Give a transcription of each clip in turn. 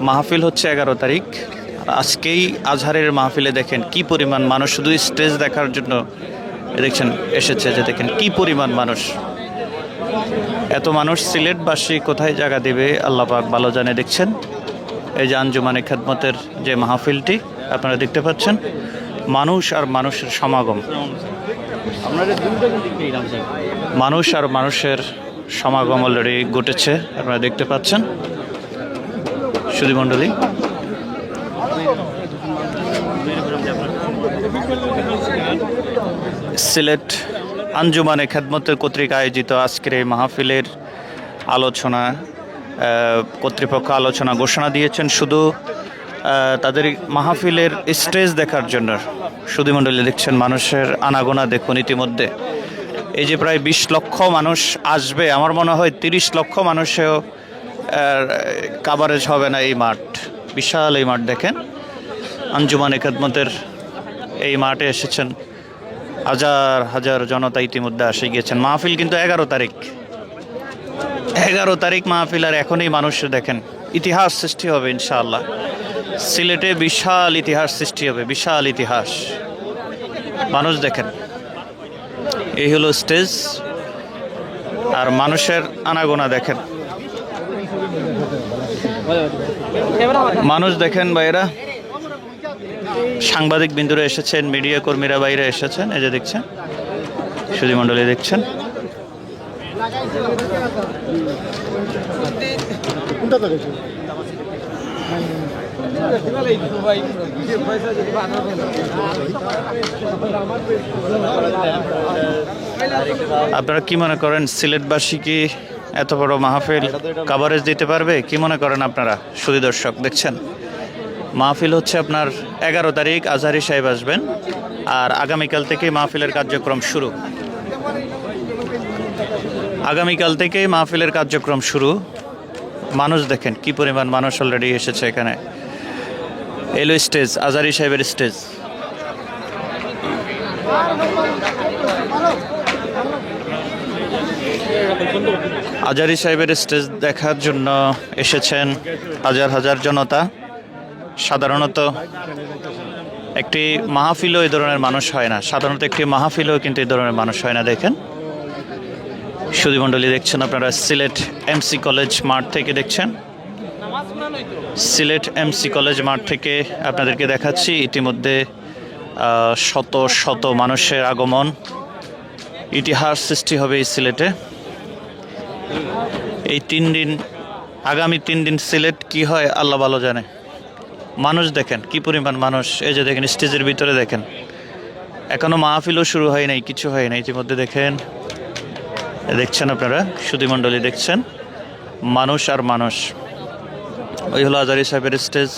মাহফিল হচ্ছে এগারো তারিখ। আজকেই আজহারের মাহফিলে দেখেন কি পরিমাণ মানুষ, শুধু স্টেজ দেখার জন্য দেখছেন, এসেছে যে দেখেন কি পরিমাণ মানুষ। এত মানুষ সিলেটবাসী কোথায় জায়গা দেবে, আল্লাহ পাক ভালো জানে দেখছেন। এই যে আঞ্জুমানে খেদমতের যে মাহফিলটি, আপনারা দেখতে পাচ্ছেন, মানুষ আর মানুষের সমাগম। মানুষ আর মানুষের সমাগম অলরেডি ঘটেছে, আপনারা দেখতে পাচ্ছেন। সুধীমণ্ডলী সিলেট আঞ্জুমানে খেদমতের কর্তৃক আয়োজিত আজকের এই মাহফিলের আলোচনা কর্তৃপক্ষ আলোচনা ঘোষণা দিয়েছেন শুধু তাদের মাহফিলের স্টেজ দেখার জন্য। সুধীমণ্ডলী দেখছেন মানুষের আনাগোনা দেখুন ইতিমধ্যে। এই যে প্রায় বিশ লক্ষ মানুষ আসবে, আমার মনে হয় তিরিশ লক্ষ মানুষেও কাভারেজ হবে না এই মাঠ। বিশাল এই মাঠ দেখেন। আঞ্জুমানে খেদমতের এই মাঠে এসেছেন। হাজার হাজার জনতা ইতিমধ্যে আসে গিয়েছেন। মাহফিল কিন্তু এগারো তারিখ। এগারো তারিখ মাহফিল আর এখনই মানুষ দেখেন। ইতিহাস সৃষ্টি হবে ইনশাআল্লাহ। সিলেটে বিশাল ইতিহাস সৃষ্টি হবে, বিশাল ইতিহাস। মানুষ দেখেন। এই হলো স্টেজ। আর মানুষের আনাগোনা দেখেন। মানুষ দেখেন বাইরা সাংবাদিক বিন্দুরা এসেছেন, মিডিয়া কর্মীরা বাইরে এসেছেন, এই যে দেখছেন সুধীমণ্ডলী দেখছেন। আপনারা কি মনে করেন, সিলেটবাসী কি এত বড় মাহফিল কাভারেজ দিতে পারবে? কি মনে করেন আপনারা? সুদী দর্শক, দেখছেন? মাহফিল হচ্ছে আপনার এগারো তারিখ, আজহারি সাহেব আসবেন। আর আগামীকাল থেকে মাহফিলের কার্যক্রম শুরু। আগামীকাল থেকেই মাহফিলের কার্যক্রম শুরু। মানুষ দেখেন, কি পরিমাণ মানুষ অলরেডি এসেছে এখানে। এলো স্টেজ আজারি সাহেবের স্টেজ আজারি সাহেবের স্টেজ দেখার জন্য এসেছেন হাজার হাজার জনতা। সাধারণত একটি মাহফিলও এই ধরনের মানুষ হয় না। সাধারণত একটি মাহফিলও কিন্তু এই ধরনের মানুষ হয় না, দেখেন। সুধীমণ্ডলী দেখছেন আপনারা, সিলেট এমসি কলেজ মাঠ থেকে দেখছেন। সিলেট এমসি কলেজ মাঠ থেকে আপনাদেরকে দেখাচ্ছি। ইতিমধ্যে শত শত মানুষের আগমন, ইতিহাস সৃষ্টি হবে এই সিলেটে। এই তিন দিন, আগামী তিন দিন সিলেট কি হয়, আল্লাহ ভালো জানে। মানুষ দেখেন, কি পরিমাণ মানুষ, এই যে দেখেন, স্টেজের ভিতরে দেখেন। এখনও মাহফিলও শুরু হয় নাই, কিছু হয় নাই। ইতিমধ্যে দেখেন, দেখছেন আপনারা সুধীমণ্ডলী দেখছেন, মানুষ আর মানুষ। ওই হলো আজারি সাহেবের স্টেজ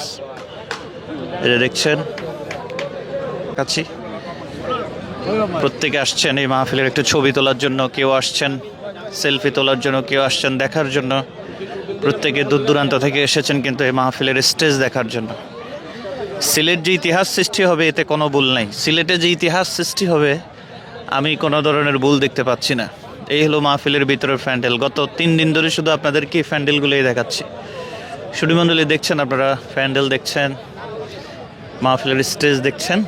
যে দেখছেন, কাছি। প্রত্যেকে আসছেন এই মাহফিলের একটু ছবি তোলার জন্য, কেউ আসছেন। সেলফি তোলার জন্য কেউ আসছেন দেখার জন্য। প্রত্যেকে দূর দূরান্ত থেকে এসেছেন কিন্তু এই মাহফিলের স্টেজ দেখার জন্য। সিলেট যে ইতিহাস সৃষ্টি হবে, এতে কোনো ভুল নাই। সিলেটে যে ইতিহাস সৃষ্টি হবে, আমি কোনো ধরনের ভুল দেখতে পাচ্ছি না। এই হলো মাহফিলের ভিতরের প্যান্ডেল। গত তিন দিন ধরে শুধু আপনাদেরকে এই প্যান্ডেলগুলোই দেখাচ্ছি। সুডিমণ্ডলী দেখছেন আপনারা, প্যান্ডেল দেখছেন, মাহফিলের স্টেজ দেখছেন।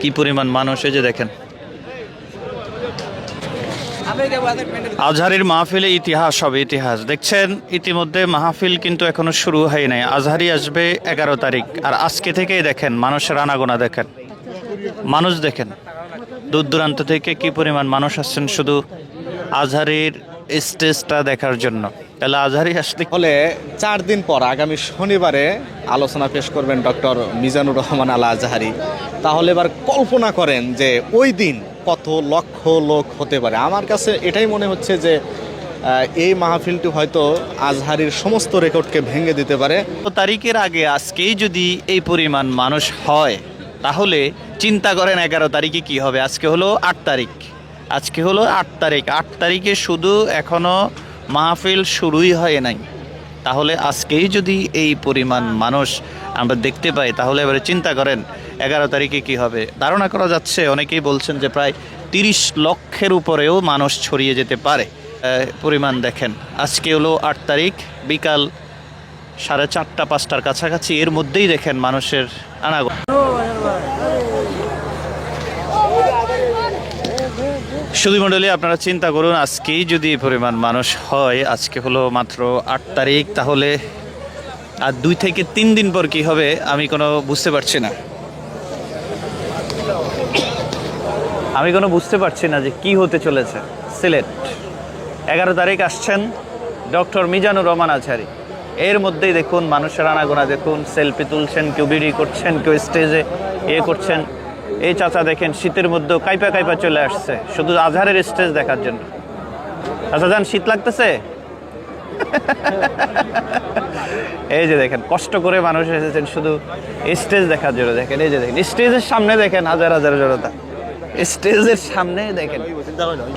কি পরিমাণ মানুষ, এই যে দেখেন। আজহারির মাহফিলে ইতিহাস হবে ইতিহাস। দেখছেন, ইতিমধ্যে মাহফিল কিন্তু এখনও শুরু হয় নাই। আজহারি আসবে এগারো তারিখ। আর আজকে থেকেই দেখেন মানুষের আনাগোনা দেখেন। মানুষ দেখেন, দূর দূরান্ত থেকে কি পরিমাণ মানুষ আসছেন শুধু আজহারির স্টেজটা দেখার জন্য। তাহলে আজহারি আসতে হলে চার দিন পর আগামী শনিবারে আলোচনা পেশ করবেন ডক্টর মিজানুর রহমান আল আজহারি তাহলে এবার কল্পনা করেন যে ওই দিন কত লক্ষ লোক হতে পারে। আমার কাছে এটাই মনে হচ্ছে যে এই মাহফিলটি হয়তো আজহারির সমস্ত রেকর্ডকে ভেঙে দিতে পারে। তো তারিখের আগে আজকেই যদি এই পরিমাণ মানুষ হয়, তাহলে চিন্তা করেন এগারো তারিখে কি হবে। আজকে হলো আট তারিখ। আজকে হলো আট তারিখ। আট তারিখে শুধু এখনও মাহফিল শুরুই হয় নাই। তাহলে আজকেই যদি এই পরিমাণ মানুষ আমরা দেখতে পাই, তাহলে এবারে চিন্তা করেন এগারো তারিখে কি হবে? ধারণা করা যাচ্ছে, অনেকেই বলছেন যে প্রায় তিরিশ লক্ষের উপরেও মানুষ ছড়িয়ে যেতে পারে। পরিমাণ দেখেন। আজকে হলো আট তারিখ, বিকাল সাড়ে চারটা, পাঁচটার কাছাকাছি। এর মধ্যেই দেখেন মানুষের আনাগো শুধু মণ্ডলী, আপনারা চিন্তা করুন, আজকেই যদি পরিমাণ মানুষ হয়, আজকে হলো মাত্র আট তারিখ, তাহলে আর দুই থেকে তিন দিন পর কি হবে, আমি কোনো বুঝতে পারছি না। আমি কোনো বুঝতে পারছি না যে কি হতে চলেছে। সিলেট। এগারো তারিখ আসছেন ডক্টর মিজানুর রহমান আছারি এর মধ্যেই দেখুন, মানুষের আনাগোনা দেখুন, সেলফি তুলছেন, কেউ বিড়ি করছেন, কেউ স্টেজে এ করছেন। এই চাচা দেখেন, শীতের মধ্যেও কাইপা কাইপা চলে আসছে। শুধু আজহারের স্টেজ দেখার জন্য। আচ্ছা যান, শীত লাগতেছে? এই যে দেখেন, কষ্ট করে মানুষ এসেছেন শুধু স্টেজ দেখার জন্য। দেখেন, এই যে দেখেন, স্টেজের সামনে দেখেন হাজার হাজার জনতা। স্টেজের সামনে দেখেন।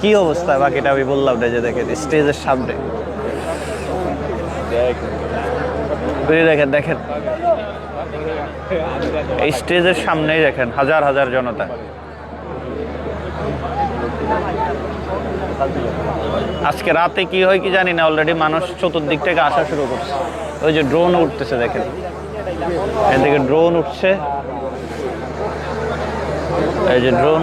কি অবস্থা? বাকিটা আমি বললাম না যে দেখেন, স্টেজের সামনে। দেখেন দেখেন। এই স্টেজের সামনেই দেখেন, হাজার হাজার জনতা। আজকে রাতে কি হয় কি জানি না অলরেডি মানুষ চতুর্দিক থেকে আসা শুরু করছে। ওই যে ড্রোন উঠতেছে, দেখেন। এদিকে ড্রোন উঠছে। এই যে ড্রোন